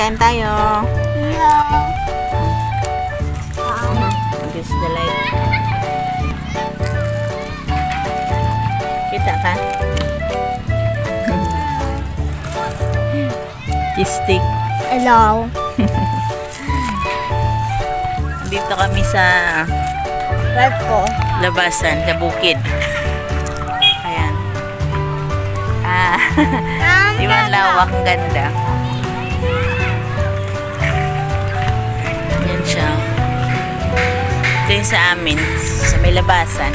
kain tayo. This is the light. Kita ka? Stick. Hello. Dito kami sa Red ko. labasan, sa bukid. Ayan. Ah, ang lawak ganda? Ito yung sa amin, sa may labasan.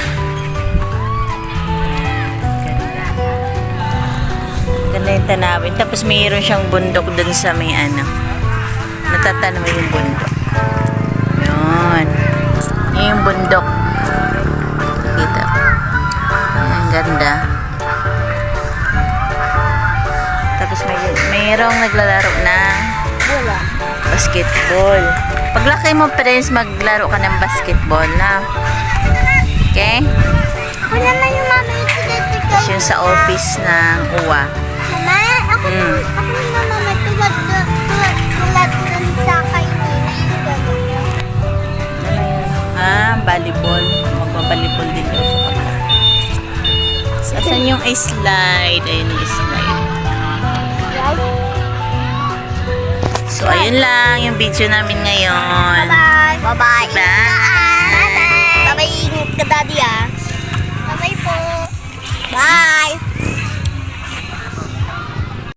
Ganda. Yung tanawin. Tapos mayroon siyang bundok dun sa may ano. Natatanaw yung bundok. Yun. Yun yung bundok. Kita. Ang ganda. Tapos may mayroong naglalaro Wala. basketball. Paglaki mo, friends, maglaro ka ng basketball na. Okay? Ako naman yung mama yung sinetike Tapos yun sa office ng UWA. Mama, ako, Mm. ako naman mama tulad tulad tulad tulad dun sa yung gano'n. Ah, volleyball. Magbabalibol din daw sa pagka. Saan yung slide? Ayun yung slide. So, ayun lang yung video namin ngayon. Bye-bye. Bye-bye. Bye. Bye-bye. Bye-bye. Ka, Daddy, ah. Bye-bye po. Bye.